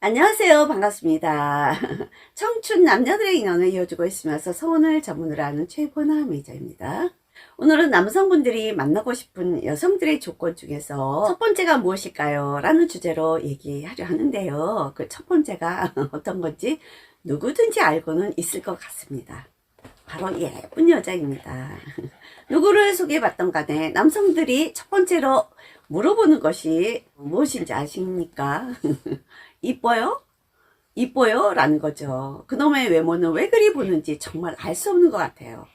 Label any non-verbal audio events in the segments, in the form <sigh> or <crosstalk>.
안녕하세요. 반갑습니다. <laughs> 청춘 남녀들의 인연을 이어주고 있으면서 서원을 전문으로 하는 최보나 매저입니다. 오늘은 남성분들이 만나고 싶은 여성들의 조건 중에서 첫 번째가 무엇일까요? 라는 주제로 얘기하려 하는데요. 그 첫 번째가 <laughs> 어떤 건지 누구든지 알고는 있을 것 같습니다. 바로 예쁜 여자입니다. <laughs> 누구를 소개받던 간에 남성들이 첫 번째로 물어보는 것이 무엇인지 아십니까? <laughs> 이뻐요? 이뻐요? 라는 거죠. 그놈의 외모는 왜 그리 보는지 정말 알 수 없는 것 같아요.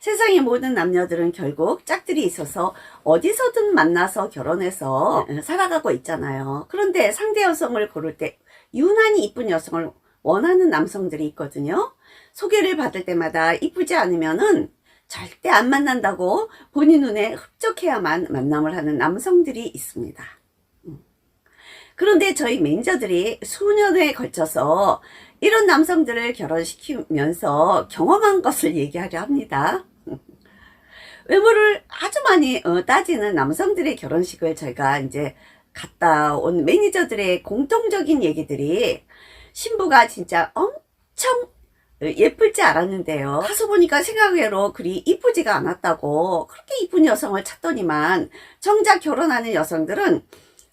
세상의 모든 남녀들은 결국 짝들이 있어서 어디서든 만나서 결혼해서 살아가고 있잖아요. 그런데 상대 여성을 고를 때 유난히 이쁜 여성을 원하는 남성들이 있거든요. 소개를 받을 때마다 이쁘지 않으면은 절대 안 만난다고 본인 눈에 흡족해야만 만남을 하는 남성들이 있습니다. 음. 그런데 저희 매니저들이 수년에 걸쳐서 이런 남성들을 결혼시키면서 경험한 것을 얘기하려 합니다. 외모를 아주 많이 어, 따지는 남성들의 결혼식을 저희가 이제 갔다 온 매니저들의 공통적인 얘기들이 신부가 진짜 엄청 예쁠 줄 알았는데요. 가서 보니까 생각외로 그리 이쁘지가 않았다고 그렇게 이쁜 여성을 찾더니만 정작 결혼하는 여성들은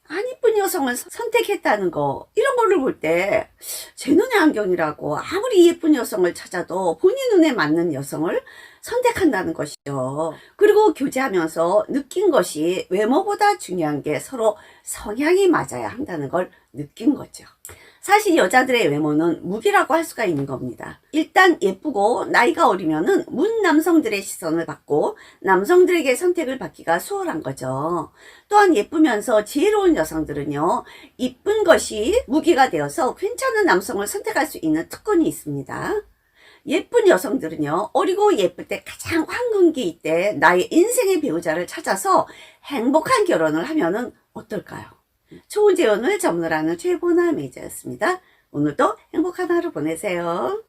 안 이쁜 여성을 서- 선택했다는 거 이런 거를 볼 때 제 눈의 안경이라고 아무리 예쁜 여성을 찾아도 본인 눈에 맞는 여성을 선택한다는 것이죠. 그리고 교제하면서 느낀 것이 외모보다 중요한 게 서로 성향이 맞아야 한다는 걸 느낀 거죠. 사실 여자들의 외모는 무기라고 할 수가 있는 겁니다. 일단 예쁘고 나이가 어리면은 문 남성들의 시선을 받고 남성들에게 선택을 받기가 수월한 거죠. 또한 예쁘면서 지혜로운 여성들은요, 이쁜 것이 무기가 되어서 괜찮은 남성을 선택할 수 있는 특권이 있습니다. 예쁜 여성들은요, 어리고 예쁠 때 가장 황금기일 때 나의 인생의 배우자를 찾아서 행복한 결혼을 하면은 어떨까요? 좋은 재혼을 전문으로 하는 최보나 매니저였습니다. 오늘도 행복한 하루 보내세요.